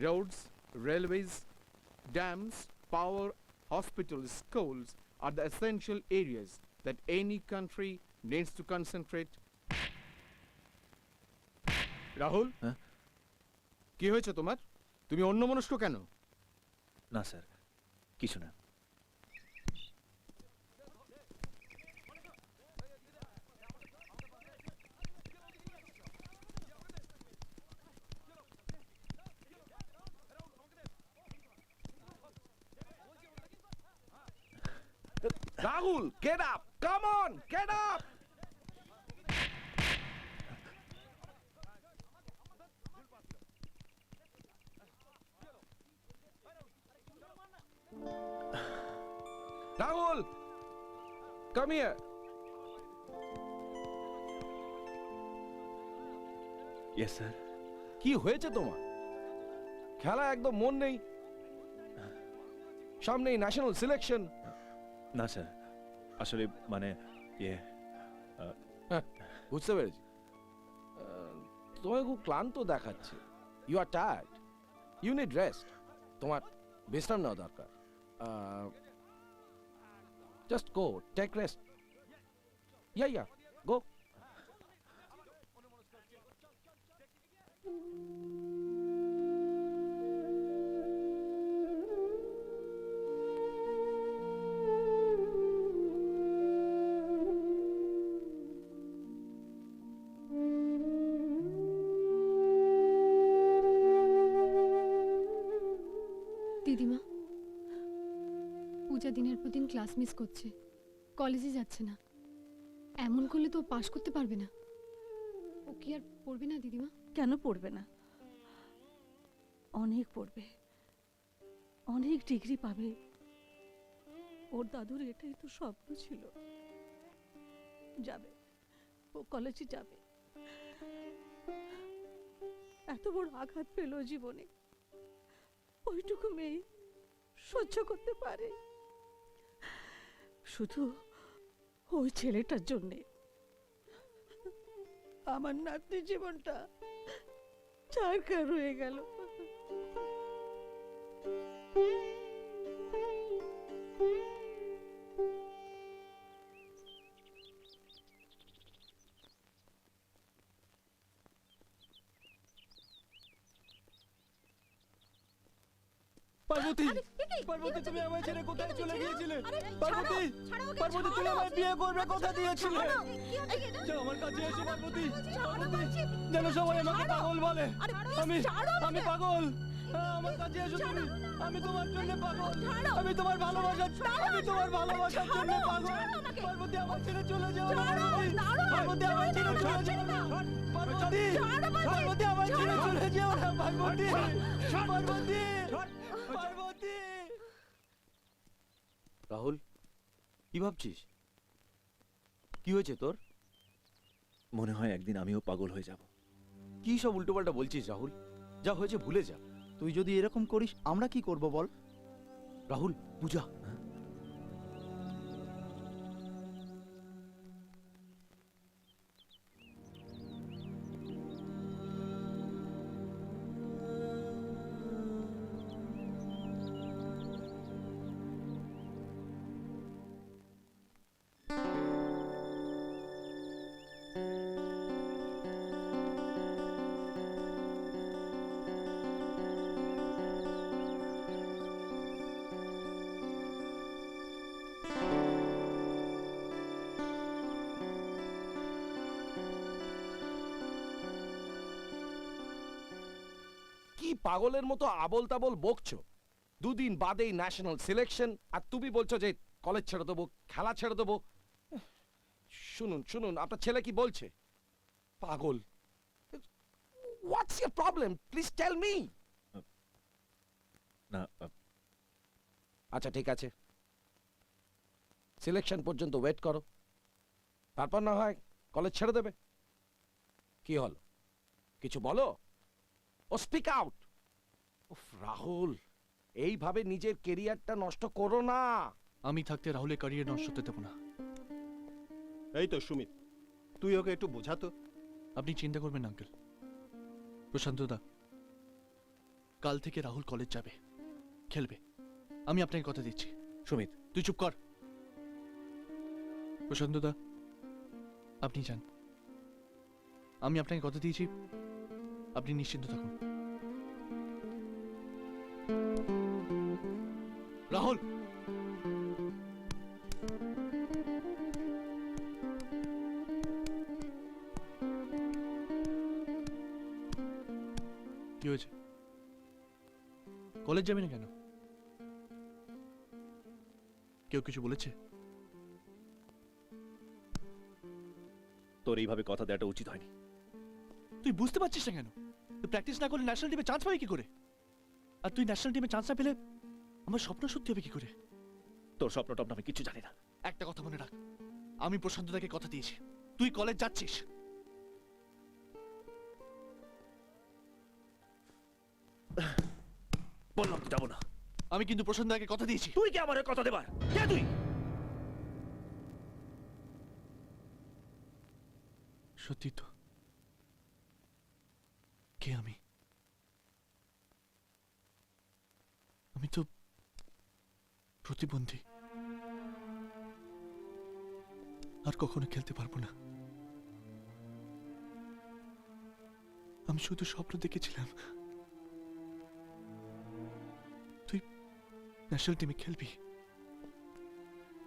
roads, railways, dams, power, hospitals, schools are the essential areas that any country needs to concentrate. Rahul হ্যাঁ? কি হয়েছে তোমার তুমি অন্য মনস্ক কেন না স্যার কিছু না Rahul, get up! Come on, get up! Rahul, come here. Yes sir কি হয়েছে তোমার খেলা একদম মন নেই সামনেই ন্যাশনাল সিলেকশন না স্যার আসলে মানে ইয়ে বুঝতে পেরেছি। আহ, তোমায় খুব ক্লান্ত দেখাচ্ছে। You are tired you need rest তোমার বিশ্রাম নেওয়া দরকার। Just go take rest yeah yeah go class miss করছে। কলেজে যাচ্ছে না। এমন করলে তো পাশ করতে পারবে না। ও কি আর পড়বে না, দিদিমা? কেন পড়বে না? অনেক পড়বে। অনেক ডিগ্রি পাবে। ওর দাদুর এটাই তো স্বপ্ন ছিল। যাবে। ও কলেজে যাবে। এত বড় আঘাত পেল জীবনে। ওইটুকু মেয়ে সহ্য করতে পারে। শুধু ওই ছেলেটার জন্যে। আমার নাতনি জীবনটা চারকার হয়ে গেল। পার্বতী পার্বতী তুমি আমায় বিয়ে করবে কথা দিয়েছিলে? যাও আমার কাছে এসো পার্বতী। পার্বতী যেন সবাই আমাকে পাগল বলে। আমি আমি পাগল। হ্যাঁ, আমার কাছে এসো তুমি। আমি তোমার জন্য পাগল। আমি তোমার ভালোবাসার আমি তোমার ভালোবাসার জন্য পাগল। পার্বতী আমার ছেড়ে চলে যাও। পার্বতী পার্বতী আমার ছেড়ে চলে যাও। পার্বতী পার্বতী আমার ছেড়ে। চলে যাও পার্বতী। পার্বতী পার্বতী। রাহুল কি ভাবছিস? কি হয়েছে তোর? মনে হয় একদিন আমিও পাগল হয়ে যাব। কি সব উল্টোপাল্টা বলছিস রাহুল? যা হয়েছে ভুলে যা। তুই যদি এরকম করিস আমরা কি করব বল? রাহুল পূজা। কি পাগলের মতো আবল তাবল বকছো। দুদিন বাদেই ন্যাশনাল সিলেকশন আর তুমি বলছো যে কলেজ ছেড়ে দেবো খেলা ছেড়ে দেবো। শুনুন শুনুন আপনার ছেলে কি বলছে? পাগল। What's your problem please tell me না আচ্ছা ঠিক আছে। সিলেকশন পর্যন্ত ওয়েট করো। তারপর না হয় কলেজ ছেড়ে দেবে। কি হলো? কিছু বলো? ও স্পিক আউট উফ রাহুল এইভাবে নিজের কেরিয়ারটা নষ্ট করো না। আমি থাকতে রাহুলের ক্যারিয়ার নষ্ট হতে দেবো না। এই তো সুমিত তুই ওকে একটু বোঝাতো আপনি চিন্তা করবেন না আঙ্কেল প্রশান্ত দা কাল থেকে রাহুল কলেজ যাবে খেলবে। আমি আপনাকে কথা দিচ্ছি। সুমিত। তুই চুপ কর। প্রশান্ত দা আপনি যান। আমি আপনাকে কথা দিয়েছি। আপনি নিশ্চিন্ত থাকুন। কি হয়েছে? কলেজ যাবি না কেন? কেউ কিছু বলেছে? তোর এইভাবে কথা দেওয়াটা উচিত হয়নি। তুই বুঝতে পারছিস না কেন? তুই প্র্যাকটিস না করলে ন্যাশনাল টিমে চান্স পাবি কি করে? আর তুই ন্যাশনাল টিমে চান্স না পেলে আমার স্বপ্ন সত্যি হবে কি করে? তোর স্বপ্ন টপ্ন আমি কিছু জানি না। একটা কথা মনে রাখ। আমি প্রশান্ত দাকে কথা দিয়েছি। তুই কলেজ যাচ্ছিস। বললাম তো যাব না। আমি কিন্তু প্রশান্ত দাকে কথা দিয়েছি। তুই কি আমার কথা দেবার? কে তুই? সত্যি তো। কে আমি? আমি তো প্রতিবন্ধী। আর কখনো খেলতে পারব না। আমি শুধু স্বপ্ন দেখেছিলাম। ন্যাশনাল টিমে খেলবি।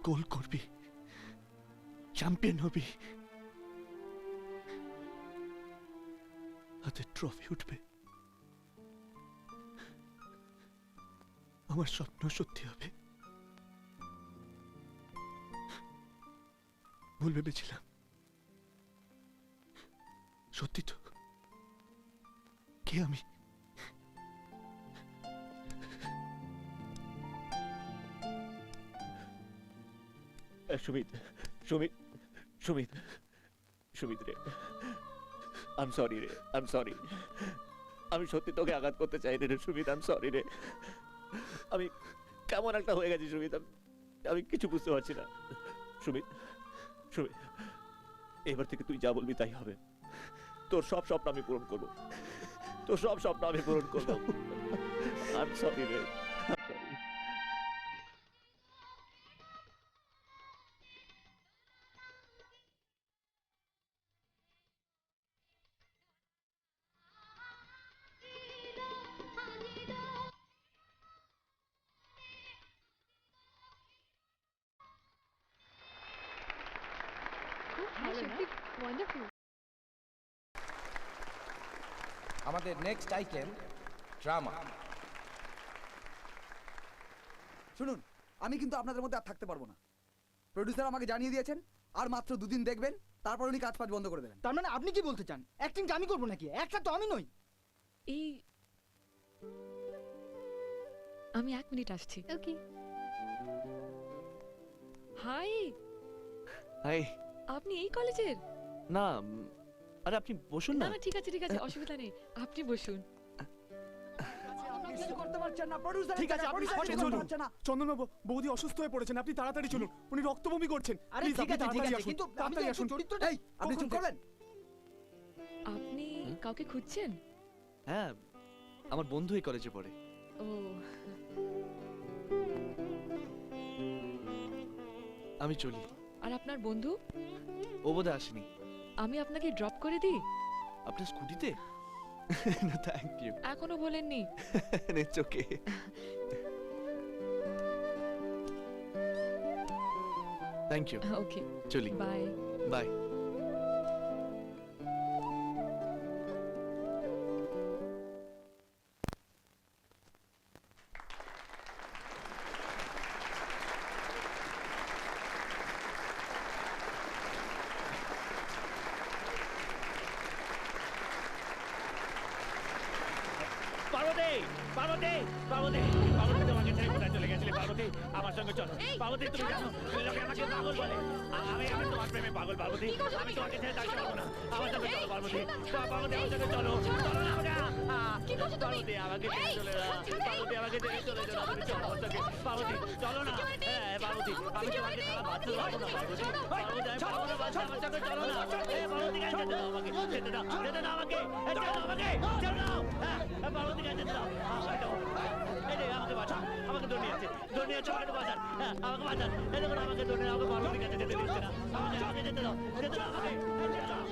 গোল করবি। চ্যাম্পিয়ন হবি। হাতে ট্রফি উঠবে। আমার স্বপ্ন সত্যি হবে। ভুল ভেবেছিলাম। সত্যি তো। কে আমি? সুমিত সুমিত সুমিত সুমিত রে। আম সরি রে আম সরি আমি সত্যি তোকে আঘাত করতে চাই রে, সুমিত আম সরি রে। আমি কেমন একটা হয়ে গেছি, সুমিত। আমি- কিছু বুঝতে পারছি না। সুমিত সুমিত, এবার থেকে তুই যা বলবি তাই হবে। তোর সব স্বপ্ন আমি পূরণ করব। তোর সব স্বপ্ন আমি পূরণ করব। আম সরি রে। আমাদের নেক্সট আইটেম ড্রামা শুনুন আমি কিন্তু আপনাদের মধ্যে আর থাকতে পারব না। প্রডিউসার আমাকে জানিয়ে দিয়েছেন আর মাত্র দুদিন দেখবেন তারপর উনি কাজ ফাজ বন্ধ করে দেবেন। তার মানে আপনি কি বলতে চান? অ্যাক্টিং আমি করব নাকি? একটা তো আমি নই। এই আমি এক মিনিট আসছি। ওকে হাই হাই আপনি এই কলেজের? না আরে আপনি বসুন না। ঠিক আছে ঠিক আছে অসুবিধা নেই। আপনি বসুন। কিছু করতে পারছেন না প্রডিউসার ঠিক আছে, আপনি সরে চলুন। চন্দনবাবু বৌদি অসুস্থ হয়ে পড়েছেন আপনি তাড়াতাড়ি চলুন। উনি রক্তবমি করছেন। আরে ঠিক আছে ঠিক আছে কিন্তু তাড়াতাড়ি আসুন। চরিত্রটা এই আপনি চুপ করবেন আপনি কাউকে খুঁজছেন? হ্যাঁ আমার বন্ধু এই কলেজে পড়ে। ও। আমি চলি। আর আপনার বন্ধু? ও বোধহয় আসেনি। আমি আপনাকে ড্রপ করে দিই? আপনার স্কুটিতে? না থ্যাংক ইউ এখনও বলেননি। চোখে ওকে থ্যাংক ইউ ওকে চলি। বাই বাই পার্বতী পার্বতী পার্বতী তোমাকে ছেড়ে কোথায় চলে গেছিলে? পার্বতী আমার সঙ্গে চলো। পার্বতী তুমি জানো লোকে আমাকে পাগল বলে। আমি আমি তোমার প্রেমে পাগল পার্বতী। আমি তোমাকে ছেড়ে থাকতে পারব না। আমার সঙ্গে চলো পার্বতী। তা পার্বতী আমার সঙ্গে চলো। চলো। না আমাকে। আমাকে ছেড়ে চলে আমাকে ছেড়ে চলে যাও না, তুমি চলো আমার সঙ্গে। পার্বতী, চলো না। হ্যাঁ, পার্বতী, আমি তোমাকে ছাড়া বাঁচতে পারব না, পার্বতী। পার্বতী, আমি পারব না বাঁচতে, আমার সঙ্গে চলো না। এ, পার্বতী, কাছে যেতে দাও আমাকে, যেতে দাও, যেতে দাও আমাকে, ছেড়ে দাও আমাকে, ছেড়ে দাও। হ্যাঁ, পার্বতী, কাছে যেতে দাও। এই যে, আমাকে বাঁচান, আমাকে দৌড় নিয়ে যাচ্ছে, দৌড় নিয়ে যাচ্ছে, আমাকে বাঁচান। হ্যাঁ, আমাকে বাঁচান। এই দেখুন, আমাকে দৌড় আমাকে পার্বতীর কাছে যেতে দিচ্ছে না। আমাকে, আমাকে যেতে দাও, যেতে দাও আমাকে, যেতে দাও।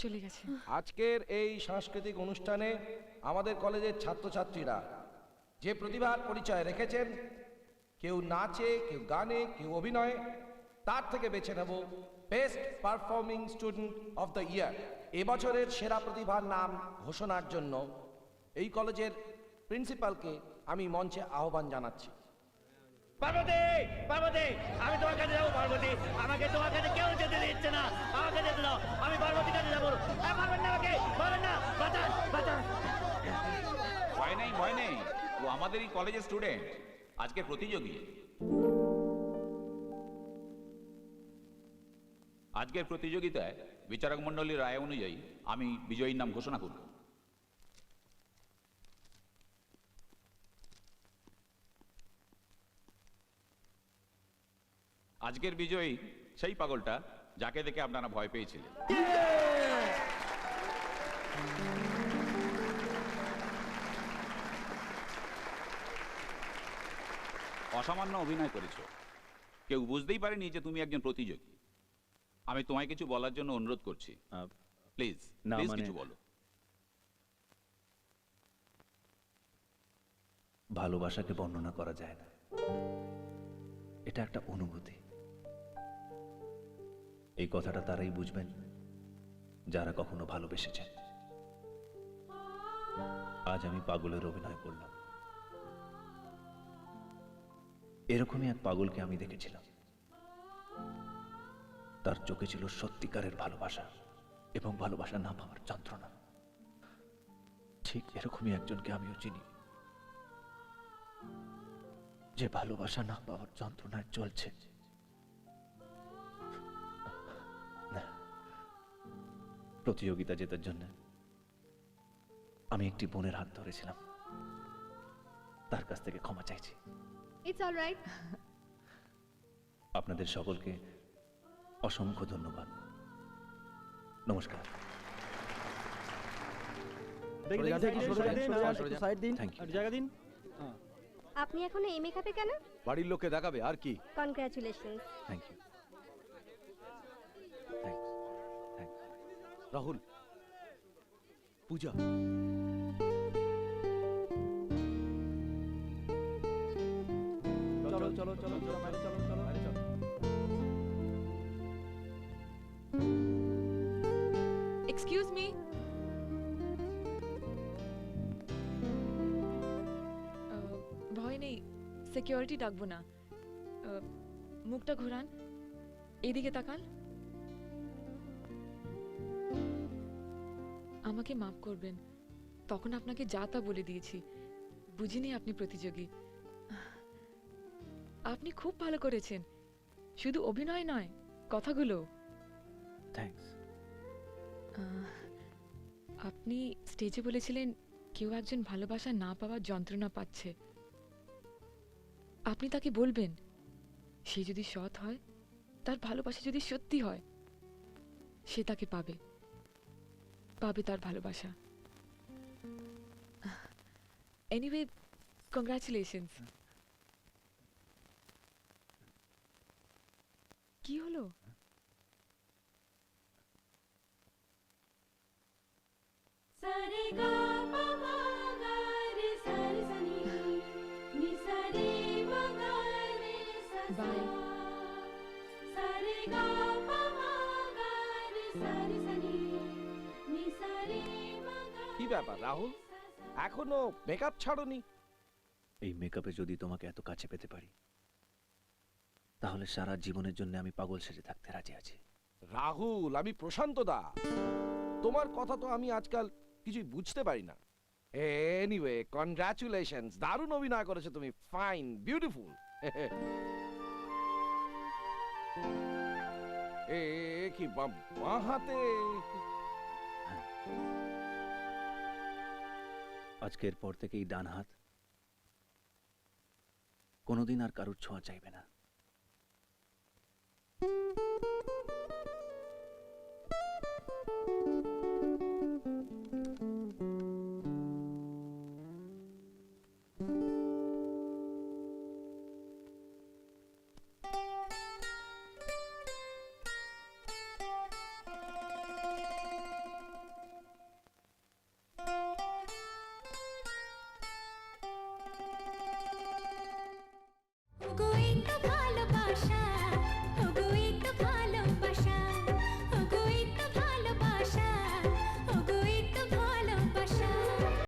চলে গেছে। আজকের এই সাংস্কৃতিক অনুষ্ঠানে আমাদের কলেজের ছাত্রছাত্রীরা যে প্রতিভার পরিচয় রেখেছেন, কেউ নাচে, কেউ গানে, কেউ অভিনয়ে, তার থেকে বেছে নেব best performing student of the year এবছরের সেরা প্রতিভার নাম ঘোষণার জন্য এই কলেজের প্রিন্সিপালকে আমি মঞ্চে আহ্বান জানাচ্ছি। পার্বতী আমি তোমার কাছে যাব, পার্বতী। আমাকে তোমার কাছে কেউ দিচ্ছে না। আমাকে আমি যাব। ভয় নেই ভয় নেই। ও আমাদেরই কলেজের স্টুডেন্ট আজকে প্রতিযোগী। আজকের প্রতিযোগিতায় বিচারক মণ্ডলীর রায় অনুযায়ী আমি বিজয়ীর নাম ঘোষণা করব। আজকের বিজয়ী সেই পাগলটা যাকে দেখে আপনারা ভয় পেয়েছিলেন। অসামান্য অভিনয় করেছ। কেউ বুঝতেই পারেনি যে তুমি একজন প্রতিযোগী। আমি তোমায় কিছু বলার জন্য অনুরোধ করছি। প্লিজ প্লিজ মানে- কিছু বলো। ভালোবাসাকে বর্ণনা করা যায় না। এটা একটা অনুভূতি। এই কথাটা তারাই বুঝবেন, যারা কখনো ভালোবেসেছেন। আজ আমি পাগলের অভিনয় করলাম। এরকমই এক পাগলকে আমি দেখেছিলাম। তার চোখে ছিল সত্যিকারের ভালোবাসা এবং ভালোবাসা না পাওয়ার যন্ত্রণা। ঠিক এরকমই একজনকে আমিও চিনি। যে ভালোবাসা না পাওয়ার যন্ত্রণায় চলছে। প্রতিযোগিতা জেতার জন্য আমি একটি বোনের হাত ধরেছিলাম। তার কাছ থেকে ক্ষমা চাইছি। ইটস আপনাদের সকলকে অসংখ্য ধন্যবাদ। নমস্কার। আপনি এখনও এই মেকআপে কেন? বাড়ির লোককে দেখাবে আর কি? Congratulation thank you Rahul Puja চলো চলো চলো চলো বাইরে চলো চলো বাইরে চলো এক্সকিউজ মি ভয় নেই সিকিউরিটি ডাকবো না আহ, মুখটা ঘোরান এদিকে তাকান আমাকে মাফ করবেন। তখন আপনাকে যা তা বলে দিয়েছি। বুঝিনি আপনি প্রতিযোগী। আপনি খুব ভালো করেছেন। শুধু অভিনয় নয় কথাগুলো। আপনি স্টেজে বলেছিলেন কেউ একজন ভালোবাসা না পাওয়ার যন্ত্রণা পাচ্ছে। আপনি তাকে বলবেন সে যদি সৎ হয় তার ভালোবাসা যদি সত্যি হয় সে তাকে পাবে। পাবে তার ভালোবাসা। এনিওয়ে কংগ্রাচুলেশনস কি হলো? সারে গা ব্যাপার রাহুল? এখনও মেকআপ ছাড়োনি? এই মেকআপে যদি তোমাকে এত কাছে পেতে পারি তাহলে সারা জীবনের জন্য আমি পাগল সেজে থাকতে রাজি আছি। রাহুল আমি প্রশান্ত দা। তোমার কথা তো আমি আজকাল কিছুই বুঝতে পারি না। এনিওয়ে কনগ্রাচুলেশনস দারুণ অভিনয় করেছ তুমি ফাইন বিউটিফুল দেখি বা- বাঁ হাতে? আজকের পর থেকেই ডান হাত। কোনোদিন আর কারোর ছোঁয়া চাইবে না।